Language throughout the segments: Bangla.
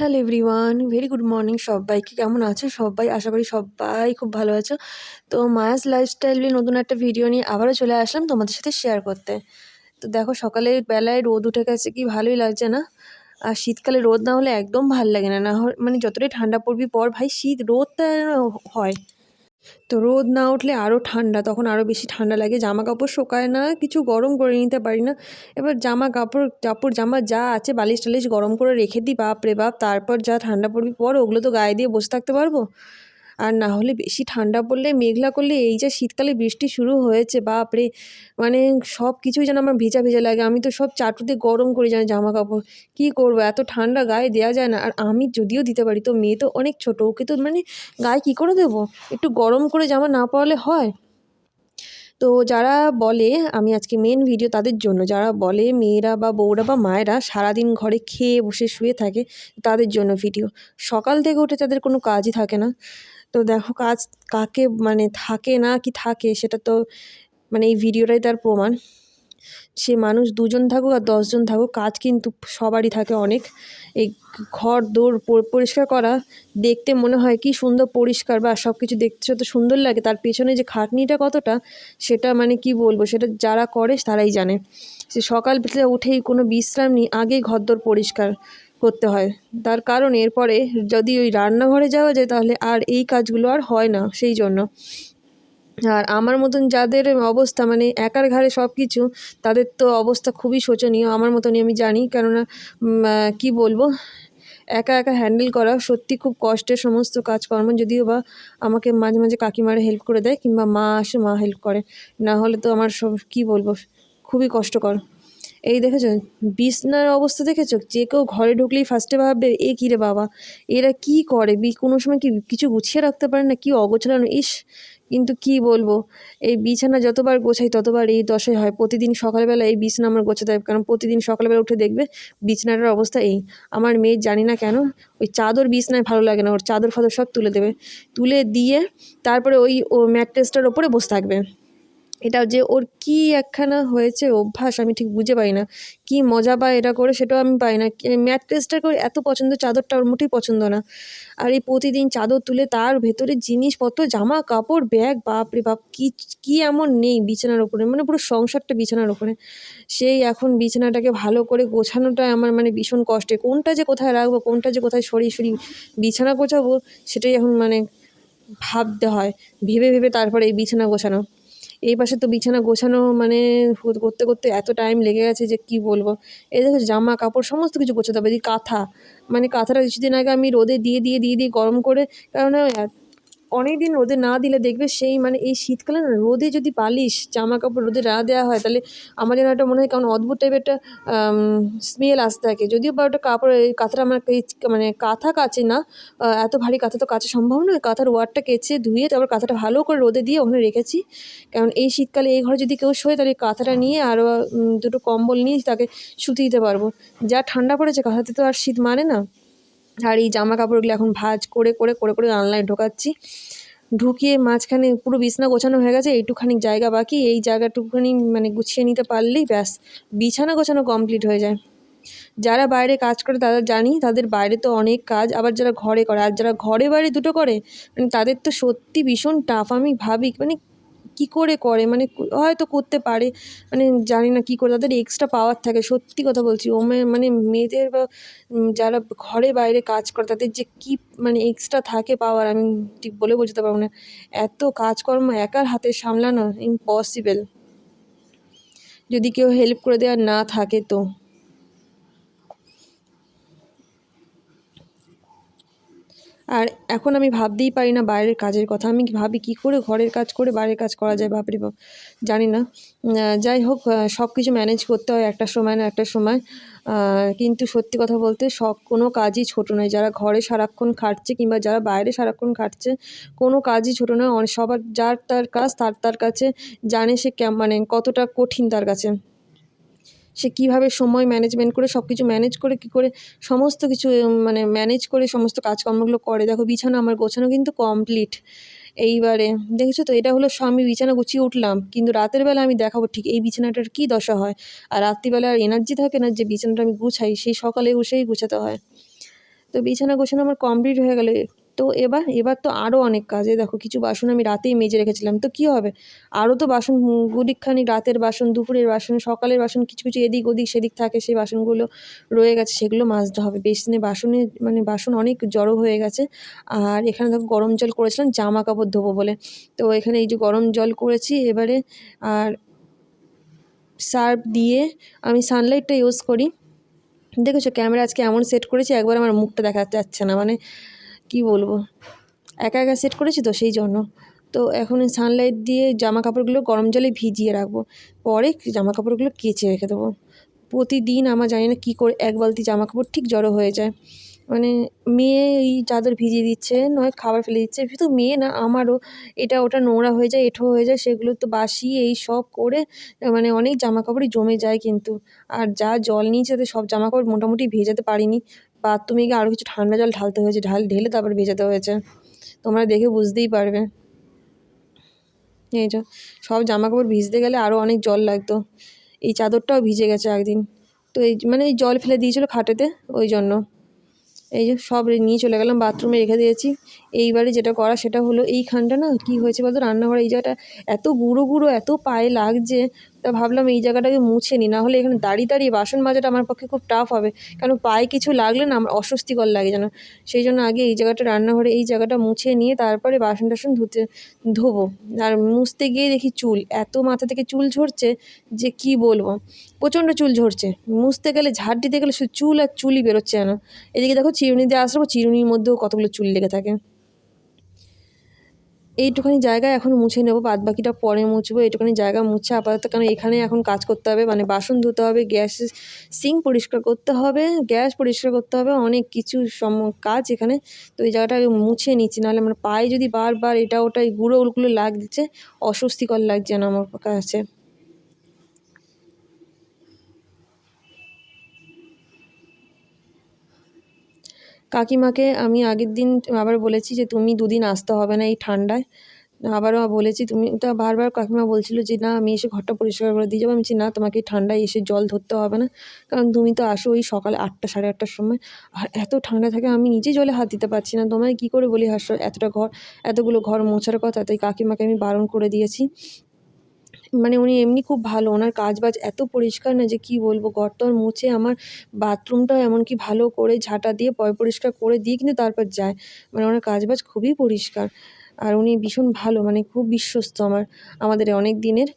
Hello everyone, very good morning সবাইকে। কেমন আছো সবাই? আশা করি সবাই খুব ভালো আছো। তো মায়াস লাইফস্টাইল নতুন একটা ভিডিও নিয়ে আবারও চলে আসলাম তোমাদের সাথে শেয়ার করতে। তো দেখো সকালে বেলায় রোদ উঠে গেছে, কি ভালোই লাগছে না? আর শীতকালে রোদ না হলে একদম ভালো লাগে না। না মানে যতটাই ঠান্ডা পড়বি পর ভাই, শীত রোদটা হয়। তো রোদ না উঠলে আরও ঠান্ডা, তখন আরও বেশি ঠান্ডা লাগে। জামা কাপড় শোকায় না, কিছু গরম করে নিতে পারি না। এবার জামা কাপড় কাপড় জামা যা আছে বালিশ টালিশ গরম করে রেখে দিই বাপ রে বাপ, তারপর যা ঠান্ডা পড়বি, পর ওগুলো তো গায়ে দিয়ে বসে থাকতে পারব? আর না হলে বেশি ঠান্ডা পড়লে, মেঘলা করলে এই যে শীতকালে বৃষ্টি শুরু হয়েছে বাপ রে মানে সব কিছুই যেন আমার ভেজা ভেজা লাগে। আমি তো সব চাটুতে গরম করে জানি জামা কাপড় কী করব? এত ঠান্ডা গায়ে দেওয়া যায় না। আর আমি যদিও দিতে পারি, তো মেয়ে তো অনেক ছোটো, ওকে তো মানে গায়ে কী করে দেবো? একটু গরম করে জামা না পরালে হয়? তো যারা বলে, আমি আজকে মেন ভিডিও তাদের জন্য, যারা বলে মেয়েরা বা বউরা বা মায়েরা সারাদিন ঘরে খেয়ে বসে শুয়ে থাকে, তাদের জন্য ভিডিও সকাল থেকে উঠে তাদের কোনো কাজই থাকে না। তো দেখো কাজ কাকে মানে থাকে না কি থাকে সেটা তো মানে এই ভিডিওটাই তার প্রমাণ। সে মানুষ দুজন থাকুক আর দশজন থাকুক, কাজ কিন্তু সবারই থাকে অনেক। এই ঘর দৌড় পরিষ্কার করা, দেখতে মনে হয় কি সুন্দর পরিষ্কার বা সব কিছু দেখতে যত সুন্দর লাগে, তার পেছনে যে খাটনিটা কতটা সেটা মানে কি বলব, সেটা যারা করে তারাই জানে। সে সকাল উঠেই কোনো বিশ্রাম নেই, আগেই ঘর ঘরদোর পরিষ্কার। করতে হয়। তার কারণ এরপরে যদি ওই রান্নাঘরে যাওয়া যায় তাহলে আর এই কাজগুলো আর হয় না সেই জন্য। আর আমার মতন যাদের অবস্থা মানে একার ঘাড়ে সব কিছু তাদের তো অবস্থা খুবই শোচনীয় আমার মতনই আমি জানি। কেননা কি বলব? একা একা হ্যান্ডেল করা সত্যি খুব কষ্টের সমস্ত কাজকর্ম। যদিও বা আমাকে মাঝে মাঝে কাকিমারা হেল্প করে দেয় কিংবা মা আসে, মা হেল্প করে। না হলে তো আমার সব, কী বলব? খুবই কষ্টকর। এই দেখেছ, বিছনার অবস্থা দেখেছ? যে কেউ ঘরে ঢুকলেই ফার্স্টে ভাববে, এ কী রে বাবা? এরা কি করে? কোনো সময় কি কিছু গুছিয়ে রাখতে পারে না? কি অগোছানো ইস, কিন্তু কি বলব? এই বিছানা যতবার গোছাই, ততবার এই দশাই হয়। প্রতিদিন সকালবেলা এই বিছানা আমার গোছাতে হয়, কারণ প্রতিদিন সকালবেলা উঠে দেখবে বিছানাটার অবস্থা এই। আমার মেয়ে জানি না কেন, ওই চাদর বিছনায় ভালো লাগে না, ওর চাদর ফাদর সব তুলে দেবে। তুলে দিয়ে তারপরে ওই ও ম্যাট্রেসটার ওপরে বসে থাকবে। এটা যে ওর কী একখানা হয়েছে অভ্যাস, আমি ঠিক বুঝে পাই না। কী মজা পায় এটা করে সেটাও আমি পাই না। ম্যাট্রেসটা করে এত পছন্দ চাদরটা ওর মোটেই পছন্দ না। আর এই প্রতিদিন চাদর তুলে তার ভেতরে জিনিসপত্র, জামা, কাপড়, ব্যাগ বাপ রে বাপ, কী কী এমন নেই বিছানার ওপরে মানে পুরো সংসারটা বিছানার ওপরে। সেই এখন বিছানাটাকে ভালো করে গোছানোটা আমার মানে ভীষণ কষ্টে। কোনটা যে কোথায় রাখব, কোনটা যে কোথায় সরিয়ে সরিয়ে বিছানা গোছাবো, সেটাই এখন মানে ভাবতে হয়। ভেবে ভেবে তারপরে এই বিছানা গোছানো। এই পাশে তো বিছানা গোছানো মানে করতে করতে এত টাইম লেগে গেছে যে কি বলব? এই দেখো জামা, কাপড় সমস্ত কিছু গোছাতে হবে। এই কাঁথা মানে কাঁথাটা কিছুদিন আগে আমি রোদে দিয়ে দিয়ে দিয়ে দিয়ে গরম করে কারণ অনেক দিন রোদে না দিলে দেখবে সেই মানে এই শীতকালে না রোদে যদি পালিশ জামা কাপড় রোদে না দেওয়া হয়, তাহলে আমার যেন একটা মনে হয় কারণ অদ্ভুত টাইপের একটা স্মেল আসতে থাকে। যদিও বা ওটা কাপড় কাঁথাটা আমার মানে কাঁথা কাচে না এত ভারী কাঁথা তো কাচা সম্ভব নয়। কাঁথার ওয়ারটা কেচে ধুয়ে তারপর কাঁথাটা ভালো করে রোদে দিয়ে ওখানে রেখেছি। কারণ এই শীতকালে এই ঘরে যদি কেউ শোয়, তাহলে কাঁথাটা নিয়ে আরও দুটো কম্বল নিয়ে তাকে শুতে দিতে পারব। যা ঠান্ডা পড়েছে, কাঁথাতে তো আর শীত মানে না। আর এই জামা কাপড়গুলো এখন ভাজ করে করে করে করে অনলাইন ঢোকাচ্ছি। ঢুকিয়ে মাঝখানে পুরো বিছনা গোছানো হয়ে গেছে, এইটুখানি জায়গা বাকি, এই জায়গাটুকুখানি মানে গুছিয়ে নিতে পারলেই ব্যাস, বিছানা গোছানো কমপ্লিট হয়ে যায়। যারা বাইরে কাজ করে তারা জানি, তাদের বাইরে তো অনেক কাজ, আবার যারা ঘরে করে, আর যারা ঘরে বাইরে দুটো করে মানে তাদের তো সত্যি ভীষণ টাফ আমি ভাবি মানে কী করে করে? মানে হয়তো করতে পারে। মানে জানি না কী করে, তাদের এক্সট্রা পাওয়ার থাকে। সত্যি কথা বলছি ও মে- মানে মেয়েদের বা যারা ঘরে বাইরে কাজ করে, তাদের যে কী মানে এক্সট্রা থাকে পাওয়ার আমি ঠিক বলে বোঝাতে পারব না। এত কাজকর্ম একার হাতে সামলানো ইম্পসিবল যদি কেউ হেল্প করে দেওয়ার না থাকে তো আর এখন আমি ভাবতেই পারি না বাইরের কাজের কথা। আমি ভাবি কী করে ঘরের কাজ করে বাইরের কাজ করা যায়? বাপরে বাপ, জানি না। যাই হোক সব কিছু ম্যানেজ করতে হয় একটা সময় না একটা সময়। কিন্তু সত্যি কথা বলতে সব, কোনো কাজই ছোটো নয়। যারা ঘরে সারাক্ষণ খাটছে কিংবা যারা বাইরে সারাক্ষণ খাটছে, কোনো কাজই ছোটো নয়। সবার, যার তার কাজ, তার তার কাছে জানে সে মানে কতটা কঠিন তার কাছে। সে কীভাবে সময় ম্যানেজমেন্ট করে সব কিছু ম্যানেজ করে কী করে সমস্ত কিছু মানে ম্যানেজ করে সমস্ত কাজকর্মগুলো করে। দেখো বিছানা আমার গোছানো কিন্তু কমপ্লিট এইবারে, দেখেছ তো? এটা হলো আমি বিছানা গুছিয়ে উঠলাম। কিন্তু রাতের বেলা আমি দেখাবো ঠিক এই বিছানাটার কী দশা হয়। আর রাত্রিবেলা আর এনার্জি থাকে না যে বিছানাটা আমি গুছাই, সেই সকালে বসেই গুছাতে হয়। তো বিছানা গোছানো আমার কমপ্লিট হয়ে গেল। তো এবার এবার তো আরও অনেক কাজ। দেখো, কিছু বাসন আমি রাতেই মেজে রেখেছিলাম। তো কী হবে? আরও তো বাসন গুলিকখানি রাতের বাসন, দুপুরের বাসন, সকালের বাসন, কিছু কিছু এদিক ওদিক, সেদিক থাকে, সেই বাসনগুলো রয়ে গেছে, সেগুলো মাজতে হবে। বেসিনে বাসনে মানে বাসন অনেক জড়ো হয়ে গেছে। আর এখানে দেখো, গরম জল করেছিলাম জামা কাপড় ধোবো বলে। তো এখানে এই যে গরম জল করেছি, এবারে আর সার্ফ দিয়ে আমি সানলাইটটা ইউজ করি। দেখেছ, ক্যামেরা আজকে এমন সেট করেছি, একবার আমার মুখটা দেখা যাচ্ছে না। মানে কি বলব? একা একা সেট করেছি তো সেই জন্য। তো এখন সানলাইট দিয়ে জামা কাপড়গুলো গরম জলে ভিজিয়ে রাখব। পরে জামা কাপড়গুলো কেচে রেখে দেবো। প্রতিদিন আমার জানি না কী করে এক বালতি জামা কাপড় ঠিক জড়ো হয়ে যায়। মানে মেয়ে এই চাদর ভিজিয়ে দিচ্ছে, নয় খাবার ফেলে দিচ্ছে। শুধু মেয়ে না, আমারও। এটা ওটা নোংরা হয়ে যায়, এঁঠো হয়ে যায়, সেগুলো তো বাসি, এই সব করে মানে অনেক জামা কাপড়ই জমে যায় কিন্তু। আর যা জল নিয়েছে তাতে সব জামা কাপড় মোটামুটি ভেজাতে পারিনি। বাথরুমে আরও কিছু ঠান্ডা জল ঢালতে হয়েছে, ঢাল ঢেলে তারপর ভেজাতে হয়েছে। তোমরা দেখে বুঝতেই পারবে। এই যে, সব জামা কাপড় ভিজতে গেলে আরও অনেক জল লাগতো। এই চাদরটাও ভিজে গেছে একদিন। তো এই মানে এই জল ফেলে দিয়েছিলো খাটেতে, ওই জন্য। এই যে, সব নিয়ে চলে গেলাম, বাথরুমে রেখে দিয়েছি। এইবারে যেটা করা, সেটা হলো এইখানটা না, কি হয়েছে বলতো? রান্নাঘরে এই জায়গাটা এত গুঁড়ো গুঁড়ো, এত পায়ে লাগছে। তা ভাবলাম এই জায়গাটাকে মুছে নিই নাহলে এখানে দাঁড়িয়ে দাঁড়িয়ে বাসন মাজাটা আমার পক্ষে খুব টাফ হবে। কারণ পায়ে কিছু লাগলে না আমার অস্বস্তিকর লাগে যেন। সেই জন্য আগে এই জায়গাটা রান্নাঘরে এই জায়গাটা মুছে নিয়ে তারপরে বাসন টাসন ধুতে, ধোবো। আর মুছতে গিয়ে দেখি চুল, এত মাথা থেকে চুল ঝরছে যে কি বলব? প্রচণ্ড চুল ঝরছে। মুছতে গেলে, ঝাড় দিতে গেলে শুধু চুল আর চুলই বেরোচ্ছে যেন। এদিকে দেখো চিরুনি দিয়ে আসব চিরুনির মধ্যেও কতগুলো চুল লেগে থাকে। এইটুখানি জায়গা এখন মুছে নেব বাদ বাকিটা পরে মুছবো, এইটুখানি জায়গা মুছে আপাতত, কারণ এখানে এখন কাজ করতে হবে মানে বাসন ধুতে হবে, গ্যাস সিং পরিষ্কার করতে হবে, গ্যাস পরিষ্কার করতে হবে, অনেক কিছু সম কাজ এখানে, তো এই জায়গাটা মুছে নিচ্ছি, নাহলে আমার পায়ে যদি বারবার এটা ওটা এই গুঁড়ো গুলো লাগছে, অস্বস্তিকর লাগছে না আমার কাছে। কাকিমাকে আমি আগের দিন আবার বলেছি যে তুমি দুদিন আসতে হবে না এই ঠান্ডায়। আবারও বলেছি, তুমি তা বারবার কাকিমা বলছিলো যে, না, আমি এসে ঘরটা পরিষ্কার করে দিয়ে যাব। আমি না, তোমাকে ঠান্ডায় এসে জল ধরতে হবে না। কারণ তুমি তো আসো ওই সকাল আটটা, সাড়ে আটটার সময়। আর এত ঠান্ডা থাকে, আমি নিজে জলে হাত দিতে পারছি না। তোমায় কী করে বলি হাসো এতটা ঘর, এতগুলো ঘর মোছার কথা, তাই কাকিমাকে আমি বারণ করে দিয়েছি। মানে উনি এমনি খুব ভালো, ওনার কাজ বাজ এত পরিষ্কার না যে কী বলব ঘরটর মুছে আমার বাথরুমটাও এমনকি ভালো করে ঝাঁটা দিয়ে পয় পরিষ্কার করে দিয়ে কিন্তু তারপর যায়। মানে ওনার কাজ বাজ খুবই পরিষ্কার আর উনি ভীষণ ভালো মানে খুব বিশ্বস্ত আমার, আমাদের অনেক দিনের।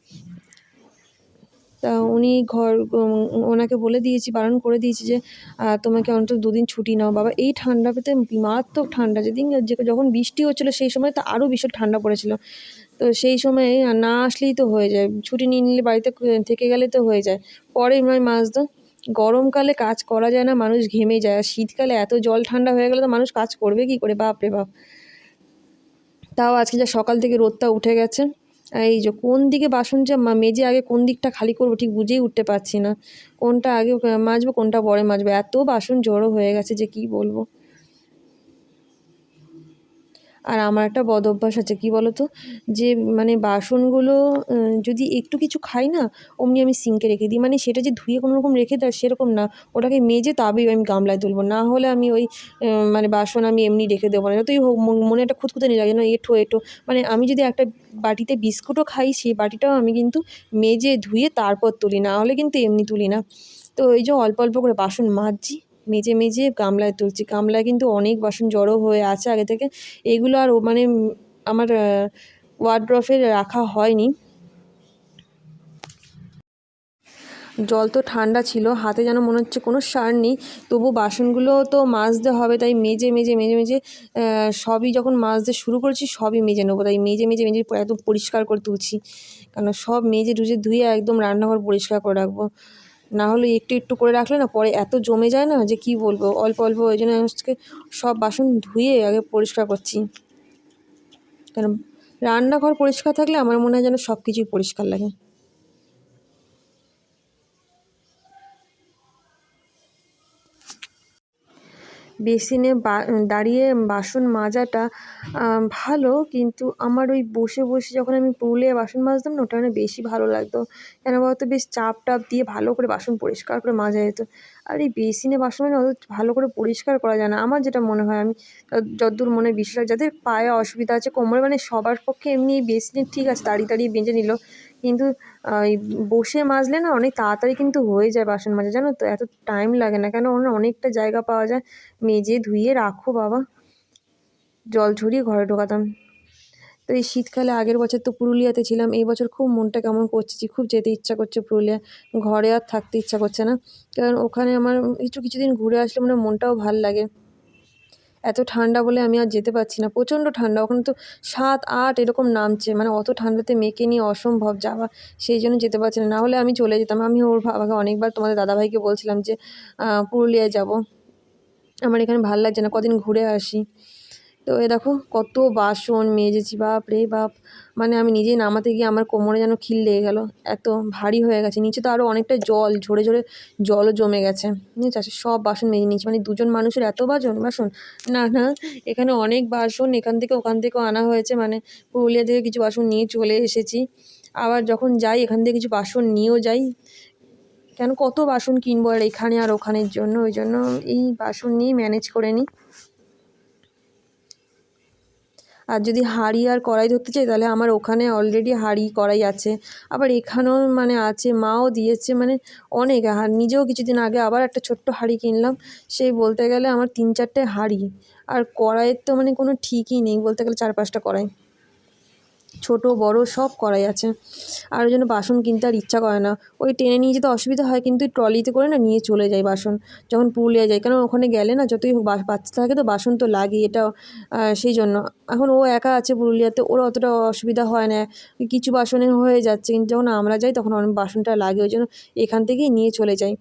তা উনি ঘর ওনাকে বলে দিয়েছি, বারণ করে দিয়েছি যে তোমাকে অন্তত দুদিন ছুটি নাও বাবা। এই ঠান্ডা পেতে মারাত্মক ঠান্ডা, যেদিন যখন বৃষ্টি হচ্ছিল সেই সময় তো আরও ভীষণ ঠান্ডা পড়েছিল। তো সেই সময় না আসলেই তো হয়ে যায়। ছুটি নিয়ে নিলে বাড়িতে থেকে গেলে তো হয়ে যায়। পরে নয় মাছ তো গরমকালে কাজ করা যায় না, মানুষ ঘেমে যায়। আর শীতকালে এত জল ঠান্ডা হয়ে গেলে তো মানুষ কাজ করবে কী করে? বাপ রে বাপ। তাও আজকে যা সকাল থেকে রোদটা উঠে গেছে, এই যে কোন দিকে বাসন যে মেজে আগে কোন দিকটা খালি করব ঠিক বুঝেই উঠতে পারছি না। কোনটা আগে মাজবো কোনটা পরে মাজবো এত বাসন জড়ো হয়ে গেছে যে কি বলব? আর আমার একটা বদ অভ্যাস আছে, কী বলো তো যে মানে বাসনগুলো যদি একটু কিছু খাই না, অমনি আমি সিঙ্কে রেখে দিই। মানে সেটা যে ধুয়ে কোনো রকম রেখে দেয় সেরকম না। ওটাকে মেজে তবেই আমি গামলায় তুলবো। না হলে আমি ওই মানে বাসন আমি এমনি রেখে দেবো না। যতই হোক মনে একটা খুঁতখুঁতে নিয়ে লাগে, না এঁঠো এঁঠো। মানে আমি যদি একটা বাটিতে বিস্কুটও খাই, সেই বাটিটাও আমি কিন্তু মেজে ধুয়ে তারপর তুলি। না হলে কিন্তু এমনি তুলি না। তো এই যে অল্প অল্প করে বাসন মাজছি মেজে মেজে গামলায় তুলছি। গামলায় কিন্তু অনেক বাসন জড়ো হয়ে আছে। আগে থেকে এগুলো আর মানে আমার ওয়ার্ড্রফে রাখা হয়নি। জল তো ঠান্ডা ছিল, হাতে যেন মনে হচ্ছে কোনো সার নেই। তবু বাসনগুলো তো মাজতে হবে, তাই মেজে মেজে মেজে মেজে সবই যখন মাজতে শুরু করেছি, সবই মেজে নেব। তাই মেজে মেজে মেজে একদম পরিষ্কার করে তুলছি। কেন সব মেজে টুজে ধুয়ে একদম রান্নাঘর পরিষ্কার করে রাখব। না হলে একটু একটু করে রাখলে না পরে এত জমে যায় না যে কি বলব? অল্প অল্প ওই জন্য আজকে সব বাসন ধুয়ে আগে পরিষ্কার করছি। কেন? রান্নাঘর পরিষ্কার থাকলে আমার মনে হয় যেন সব কিছুই পরিষ্কার লাগে। বেসিনে বা, দাঁড়িয়ে বাসন মাজাটা ভালো, কিন্তু আমার ওই বসে বসে যখন আমি পুরুলিয়ায় বাসন মাজতাম না, ওটা মানে বেশি ভালো লাগতো। কেন বলতো, বেশ চাপ টাপ দিয়ে ভালো করে বাসন পরিষ্কার করে মাজা যেত। আর এই বেসিনে বাসন মানে অত ভালো করে পরিষ্কার করা যায় না। আমার যেটা মনে হয়, আমি যতদূর মনে বিশ্বাস যাদের পায়ে অসুবিধা আছে, কোমরে মানে সবার পক্ষে এমনি বেসিনে ঠিক আছে দাঁড়িয়ে দাঁড়িয়ে বেঁচে নিল। কিন্তু বসে মাজলে না অনেক তাড়াতাড়ি কিন্তু হয়ে যায় বাসন মাজা, জানো তো? এত টাইম লাগে না। কেন? ওনার অনেকটা জায়গা পাওয়া যায়। মেজে ধুয়ে রাখো বাবা। জল ছড়িয়ে ঘরে ঢোকাতাম। তো এই শীতকালে আগের বছর তো পুরুলিয়াতে ছিলাম। এই বছর খুব মনটা কেমন করছে, খুব যেতে ইচ্ছা করছে পুরুলিয়া। ঘরে আর থাকতে ইচ্ছা করছে না। কারণ ওখানে আমার কিছু কিছুদিন ঘুরে আসলে মানে মনটাও ভালো লাগে। এত ঠান্ডা বলে আমি আর যেতে পারছি না, প্রচণ্ড ঠান্ডা। ওখানে তো সাত, আট এরকম নামছে মানে অত ঠান্ডাতে মেয়েকে নিয়ে অসম্ভব যাওয়া, সেই জন্য যেতে পারছি না। হলে আমি চলে যেতাম। আমি ওর বাবাকে অনেকবার তোমাদের দাদাভাইকে বলছিলাম যে পুরুলিয়ায় যাব। আমার এখানে ভালো লাগছে না, কদিন ঘুরে আসি। তো এ দেখো, কত বাসন মেজেছি, বাপ রে বাপ। মানে আমি নিজেই নামাতে গিয়ে আমার কোমরে যেন খিল লেগে গেল, এত ভারী হয়ে গেছে। নিচে তো আরও অনেকটা জল, ঝরে ঝরে জলও জমে গেছে। বুঝেছ? সব বাসন মেজে নিয়েছি। মানে দুজন মানুষের এত বাজন বাসন? না না, এখানে অনেক বাসন, এখান থেকে ওখান থেকেও আনা হয়েছে। মানে পুরুলিয়া থেকে কিছু বাসন নিয়ে চলে এসেছি। আবার যখন যাই, এখান থেকে কিছু বাসন নিয়েও যাই। কেন কত বাসন কিনবো আর এখানে আর ওখানের জন্য? ওই জন্য এই বাসন নিয়েই ম্যানেজ করে নিই। আর যদি হাঁড়ি আর কড়াই ধরতে চাই, তাহলে আমার ওখানে অলরেডি হাঁড়ি, কড়াই আছে। আবার এখানেও মানে আছে, মাও দিয়েছে মানে অনেক। আর নিজেও কিছুদিন আগে আবার একটা ছোট্ট হাঁড়ি কিনলাম। সেই বলতে গেলে আমার তিন চারটে হাঁড়ি। আর কড়াইয়ের তো মানে কোনো ঠিকই নেই, বলতে গেলে চার পাঁচটা কড়াই। ছোট, বড় সব করাই আছে। আর ওই জন্য বাসন কিনতে আর ইচ্ছা করে না। ওই টেনে নিয়ে যেতে অসুবিধা হয়, কিন্তু ট্রলিতে করে না নিয়ে চলে যায় বাসন, যখন পুরুলিয়া যায়। কেন ওখানে গেলে না যতই হোক বাচ্চা থাকে তো বাসন তো লাগে এটা সেই জন্য। এখন ও একা আছে পুরুলিয়াতে, ওর অতটা অসুবিধা হয় না। কিছু বাসনে হয়ে যাচ্ছে, কিন্তু যখন আমরা যাই তখন অনেক বাসনটা লাগে, ওই জন্য এখান থেকেই নিয়ে চলে যাই।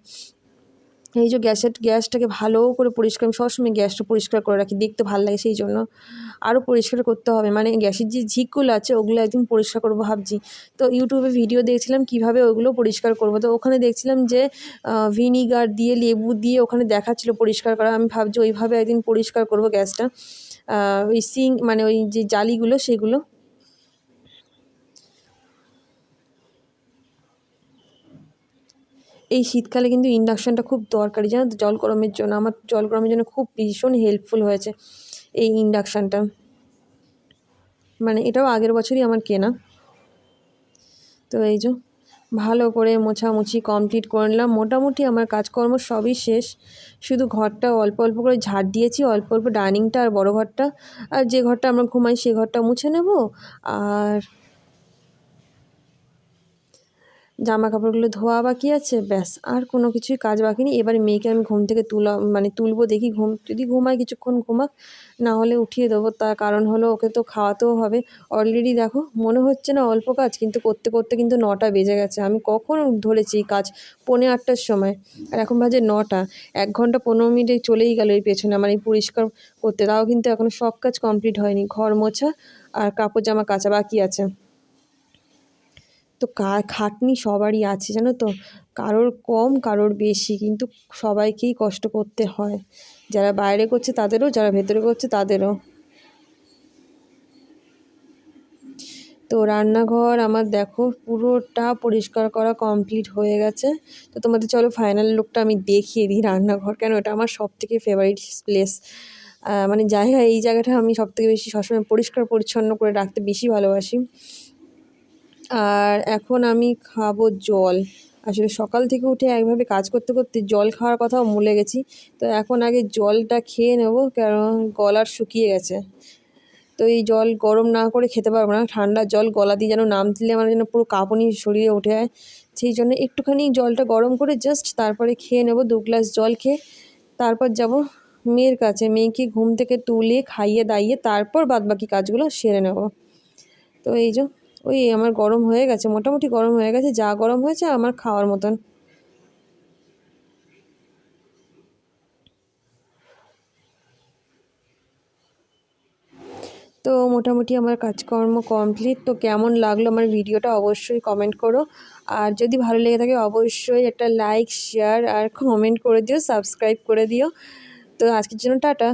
এই যে গ্যাসের, গ্যাসটাকে ভালো করে পরিষ্কার, আমি সবসময় গ্যাসটা পরিষ্কার করে রাখি, দেখতে ভালো লাগে সেই জন্য। আরও পরিষ্কার করতে হবে মানে গ্যাসের যে ঝিকগুলো আছে, ওগুলো একদিন পরিষ্কার করব ভাবছি। তো ইউটিউবে ভিডিও দেখছিলাম, কীভাবে ওগুলো পরিষ্কার করব? তো ওখানে দেখছিলাম যে ভিনিগার দিয়ে, লেবু দিয়ে ওখানে দেখাচ্ছিল পরিষ্কার করা। আমি ভাবছি ওইভাবে একদিন পরিষ্কার করব গ্যাসটা। ওই সিং মানে ওই যে জালিগুলো, সেগুলো এই শীতকালে কিন্তু ইন্ডাকশানটা খুব দরকারি, জানো জল গরমের জন্য, আমার জল গরমের জন্য খুব ভীষণ হেল্পফুল হয়েছে এই ইন্ডাকশানটা মানে এটাও আগের বছরই আমার কেনা। তো এই যে, ভালো করে মোছামুছি কমপ্লিট করে নিলাম। মোটামুটি আমার কাজকর্ম সবই শেষ। শুধু ঘরটা অল্প অল্প করে ঝাড় দিয়েছি, অল্প অল্প ডাইনিংটা আর বড় ঘরটা। আর যে ঘরটা আমরা ঘুমাই সে ঘরটা মুছে নেব। আর জামা কাপড়গুলো ধোয়া বাকি আছে, ব্যাস, আর কোনো কিছুই কাজ বাকি নেই। এবার মেয়েকে আমি ঘুম থেকে তুলা মানে তুলবো দেখি ঘুম, যদি ঘুমায় কিছুক্ষণ ঘুমাক, না হলে উঠিয়ে দেবো। তার কারণ হলো ওকে তো খাওয়াতেও হবে। অলরেডি দেখো, মনে হচ্ছে না অল্প কাজ, কিন্তু করতে করতে কিন্তু নটা বেজে গেছে। আমি কখন ধরেছি কাজ? পৌনে আটটার সময়। আর এখন বাজে নটা। এক ঘণ্টা পনেরো মিনিটে চলেই গেল এই পেছনে এই পরিষ্কার করতে। তাও কিন্তু এখনও সব কাজ কমপ্লিট হয়নি। ঘর মোছা আর কাপড় জামা কাচা বাকি আছে। তো খাটনি সবারই আছে, জানো তো? কারোর কম, কারোর বেশি, কিন্তু সবাইকেই কষ্ট করতে হয়। যারা বাইরে করছে তাদেরও, যারা ভেতরে করছে তাদেরও। তো রান্নাঘর আমার দেখো, পুরোটা পরিষ্কার করা কমপ্লিট হয়ে গেছে। তো তোমাদের চলো ফাইনাল লুকটা আমি দেখিয়ে দিই রান্নাঘর, কেন এটা আমার সব থেকে ফেভারিট প্লেস মানে জায়গা এই জায়গাটা আমি সব থেকে বেশি সবসময় পরিষ্কার পরিচ্ছন্ন করে রাখতে বেশি ভালোবাসি। আর এখন আমি খাব জল। আসলে সকাল থেকে উঠে একভাবে কাজ করতে করতে জল খাওয়ার কথাও ভুলে গেছি। তো এখন আগে জলটা খেয়ে নেব, কারণ গলার শুকিয়ে গেছে। তো এই জল গরম না করে খেতে পারব না। ঠান্ডা জল গলা দিয়ে যেন নাম দিলে আমার যেন পুরো কাঁপুনি শরীরে উঠে যায়। সেই জন্য একটুখানি জলটা গরম করে জাস্ট তারপরে খেয়ে নেব, দু গ্লাস জল খেয়ে। তারপর যাব মেয়ের কাছে। মেয়েকে ঘুম থেকে তুলে খাইয়ে দাইয়ে তারপর বাদবাকি কাজগুলো সেরে নেব। তো এই যে ওই আমার গরম হয়ে গেছে, মোটামুটি গরম হয়ে গেছে, যা গরম হয়েছে আমার খাওয়ার মতন। তো মোটামুটি আমার কাজকর্ম কমপ্লিট তো কেমন লাগল আমার ভিডিওটা অবশ্যই কমেন্ট করো। আর যদি ভালো লেগে থাকে অবশ্যই একটা লাইক শেয়ার আর কমেন্ট করে দিও সাবস্ক্রাইব করে দিও। তো আজকের জন্য টাটা।